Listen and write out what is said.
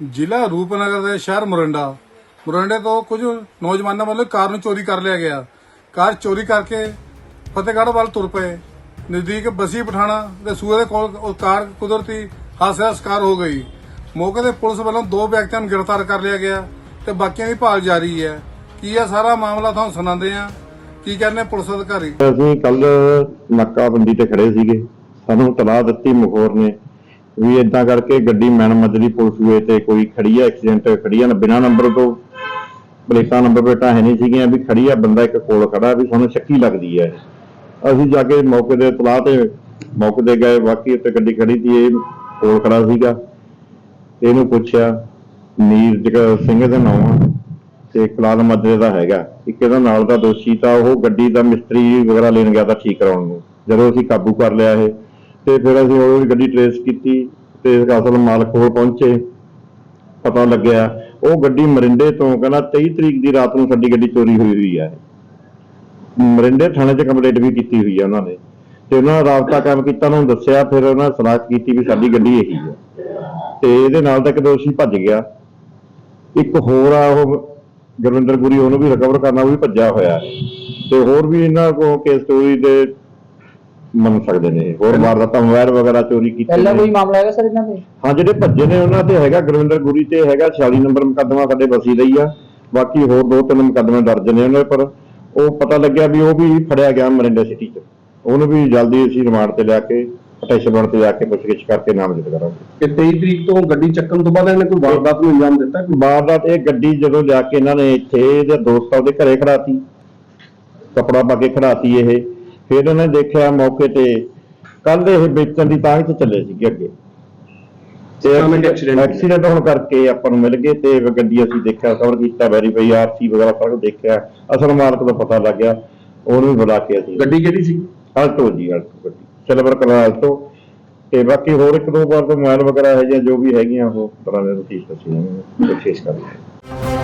ਜ਼ਿਲ੍ਹਾ ਰੂਪਨਗਰ ਦੇ ਸ਼ਹਿਰ ਮੁਰੰਡਾ। ਮੁਰੰਡੇ ਤੋਂ ਕੁਝ ਨੌਜਵਾਨਾਂ ਵੱਲੋਂ ਕਾਰ ਨੂੰ ਚੋਰੀ ਕਰ ਲਿਆ ਗਿਆ। ਕਾਰ ਚੋਰੀ ਕਰਕੇ ਫਤਿਹਗੜ੍ਹ ਵੱਲ ਤੁਰ ਪਏ। ਨਜ਼ਦੀਕ ਬਸੀ ਪਠਾਣਾ ਦੇ ਸੂਏ ਦੇ ਕੋਲ ਉਹ ਕਾਰ ਕੁਦਰਤੀ ਹਾਦਸੇ ਦਾ ਸ਼ਿਕਾਰ ਹੋ ਗਈ। ਮੌਕੇ ਤੇ ਪੁਲਿਸ ਵੱਲੋਂ ਦੋ ਵਿਅਕਤੀਆਂ ਨੂੰ ਗ੍ਰਿਫਤਾਰ ਕਰ ਲਿਆ ਗਿਆ ਤੇ ਬਾਕੀਆਂ ਦੀ ਭਾਲ ਜਾਰੀ ਹੈ। ਕੀ ਆ ਸਾਰਾ ਮਾਮਲਾ ਤੁਹਾਨੂੰ ਸੁਣਾਉਂਦੇ ਆ ਕੀ ਕਹਿੰਦੇ ਪੁਲਿਸ ਅਧਿਕਾਰੀ? ਅਸੀਂ ਕੱਲ ਨਾਕਾਬੰਦੀ ਤੇ ਖੜੇ ਸੀਗੇ। ਸਾਨੂੰ ਤਲਾਹ ਦਿੱਤੀ ਮਖੌਰ ਨੇ। ਵੀ ਇਦਾਂ ਕਰਕੇ ਗੱਡੀ ਮੈਨ ਮਜਲੀ ਪੁਲਿਸ ਵੇ ਤੇ ਕੋਈ ਖੜੀ ਹੈ ਐਕਸੀਡੈਂਟ ਖੜੀ ਆ, ਨਾ ਬਿਨਾ ਨੰਬਰ ਤੋਂ। ਪਲੇਟਾਂ ਨੰਬਰ ਪਲੇਟਾਂ ਹੈ ਨਹੀਂ ਸੀਗੀਆਂ ਵੀ ਖੜੀ ਆ, ਬੰਦਾ ਇੱਕ ਕੋਲ ਖੜਾ ਵੀ ਸਾਨੂੰ ਸ਼ੱਕੀ ਲੱਗਦੀ ਹੈ ਅਸੀਂ ਜਾ ਕੇ ਮੌਕੇ ਦੇ ਤਲਾਹ ਤੇ ਮੌਕੇ ਤੇ ਗਏ, ਬਾਕੀ ਉੱਤੇ ਗੱਡੀ ਖੜੀ ਸੀ, ਇਹ ਕੋਲ ਖੜਾ ਸੀਗਾ। ਇਹਨੂੰ ਪੁੱਛਿਆ ਨੀਰਜ ਸਿੰਘ ਦਾ ਨਾਮ ਆ ਤੇ ਕਲਾਲ ਮਦਰੇ ਦਾ ਹੈਗਾ। ਇੱਕ ਇਹਦਾ ਨਾਲ ਦਾ ਦੋਸ਼ੀ ਤਾਂ ਉਹ ਗੱਡੀ ਦਾ ਮਿਸਤਰੀ ਵਗੈਰਾ ਲੈਣ ਗਿਆ ਤਾਂ ਠੀਕ ਕਰਾਉਣ ਨੂੰ। ਜਦੋਂ ਅਸੀਂ ਕਾਬੂ ਕਰ ਲਿਆ ਇਹ ਤੇ ਫਿਰ ਅਸੀਂ ਉਹ ਗੱਡੀ ਟਰੇਸ ਕੀਤੀ ਤੇ ਅਸਲ ਮਾਲਕ ਕੋਲ ਪਹੁੰਚੇ। ਪਤਾ ਲੱਗਿਆ, ਉਹ ਗੱਡੀ ਮਰਿੰਡੇ ਤੋਂ ਕਹਿੰਦਾ 23 ਤਰੀਕ ਦੀ ਰਾਤ ਨੂੰ ਸਾਡੀ ਗੱਡੀ ਚੋਰੀ ਹੋਈ ਹੋਈ ਹੈ ਮਰਿੰਡੇ ਥਾਣੇ 'ਚ ਕੰਪਲੇਂਟ ਵੀ ਕੀਤੀ ਹੋਈ ਹੈ ਉਹਨਾਂ ਨੇ। ਤੇ ਉਹਨਾਂ ਨੇ ਰਾਬਤਾ ਕਾਇਮ ਕੀਤਾ, ਉਹਨਾਂ ਨੂੰ ਦੱਸਿਆ, ਫਿਰ ਉਹਨਾਂ ਨੇ ਸਲਾਹ ਕੀਤੀ ਵੀ ਸਾਡੀ ਗੱਡੀ ਇਹੀ ਹੈ ਤੇ ਇਹਦੇ ਨਾਲ ਤਾਂ ਇੱਕ ਦੋਸ਼ੀ ਭੱਜ ਗਿਆ। ਇੱਕ ਹੋਰ ਆ, ਉਹ ਗੁਰਵਿੰਦਰ ਗੁਰੀ ਉਹਨੂੰ ਵੀ ਰਿਕਵਰ ਕਰਨਾ, ਉਹ ਵੀ ਭੱਜਿਆ ਹੋਇਆ। ਤੇ ਹੋਰ ਵੀ ਇਹਨਾਂ ਕੋ ਕੇਸ ਚੋਰੀ ਦੇ ਮੰਨ ਸਕਦੇ ਨੇ। ਹੋਰ ਵਾਰਦਾਤਾਂ ਮੋਬਾਈਲ ਵਗੈਰਾ ਚੋਰੀ ਕੀਤੇ ਪਹਿਲਾਂ ਕੋਈ ਮਾਮਲਾ ਹੈਗਾ ਸਰ ਇਹਨਾਂ ਤੇ? ਹਾਂ ਜਿਹੜੇ ਭੱਜੇ ਨੇ ਉਹਨਾਂ ਤੇ ਹੈਗਾ ਗੁਰਵਿੰਦਰ ਗੁਰੀ ਤੇ ਹੈਗਾ 46 ਨੰਬਰ ਮੁਕੱਦਮਾ ਸਾਡੇ ਬਸੀ ਦਾ ਹੀ ਆ। ਬਾਕੀ ਹੋਰ ਦੋ ਤਿੰਨ ਮੁਕੱਦਮੇ ਦਰਜ ਨੇ ਉਹਨਾਂ ਪਰ ਉਹ ਪਤਾ ਲੱਗਿਆ ਵੀ ਉਹ ਵੀ ਫੜਿਆ ਗਿਆ ਮਰਿੰਡਾ ਸਿਟੀ 'ਚ। ਉਹਨੂੰ ਵੀ ਜਲਦੀ ਅਸੀਂ ਰਿਮਾਂਡ ਤੇ ਲਿਆ ਕੇ ਅਟੈਸ਼ਨ ਬਣ ਤੇ ਜਾ ਕੇ ਪੁੱਛਗਿੱਛ ਕਰਕੇ ਨਾਮਜ਼ਦ ਕਰਾਂਗੇ। ਕਿ 23 ਤਰੀਕ ਤੋਂ ਗੱਡੀ ਚੱਕਣ ਤੋਂ ਬਾਅਦ ਇਹਨੇ ਕੋਈ ਵਾਰਦਾਤ ਨੂੰ ਅੰਜਾਮ ਦਿੱਤਾ ਕਿ ਵਾਰਦਾਤ ਇਹ ਗੱਡੀ ਜਦੋਂ ਜਾ ਕੇ ਇਹਨਾਂ ਨੇ ਇੱਥੇ ਇਹਦੇ ਦੋਸਤ ਉਹਦੇ ਘਰੇ ਖੜਾਤੀ ਕਪੜਾ ਪਾ ਕੇ ਖੜਾਤੀ ਇਹ। ਫਿਰ ਇਹਨਾਂ ਨੇ ਦੇਖਿਆ ਮੌਕੇ ਤੇ ਕੱਲ ਇਹ ਵੇਚਣ ਦੀ ਤਾਂਘ ਚ ਚੱਲੇ ਸੀਗੇ ਅੱਗੇ। ਤੇ ਐਕਸੀਡੈਂਟ ਹੋਣ ਕਰਕੇ ਆਪਾਂ ਨੂੰ ਮਿਲ ਗਏ ਤੇ ਗੱਡੀ ਅਸੀਂ ਦੇਖਿਆ ਕਵਰ ਕੀਤਾ ਵੈਰੀਫਾਈ ਆਰਸੀ ਵਗੈਰਾ ਕੁਛ ਦੇਖਿਆ। ਅਸਲ ਮਾਲਕ ਦਾ ਪਤਾ ਲੱਗ ਗਿਆ ਉਹਨੂੰ ਵੀ ਬੁਲਾ ਕੇ ਅਸੀਂ ਗੱਡੀ ਕਿਹੜੀ ਸੀ? ਆਲਟੋ ਜੀ ਆਲਟੋ ਗੱਡੀ। ਸਿਲਵਰ ਕਲਰ ਆਲਟੋ ਤੇ ਬਾਕੀ ਹੋਰ ਇੱਕ ਦੋ ਵਾਰ ਤੋਂ ਮੋਬਾਈਲ ਵਗੈਰਾ ਹੈ ਜਾਂ ਜੋ ਵੀ ਹੈਗੀਆਂ ਉਹ ਤਰ੍ਹਾਂ ਦੇ ਤੁਸੀਂ ਕੋਸ਼ਿਸ਼ ਕਰਾਂਗੇ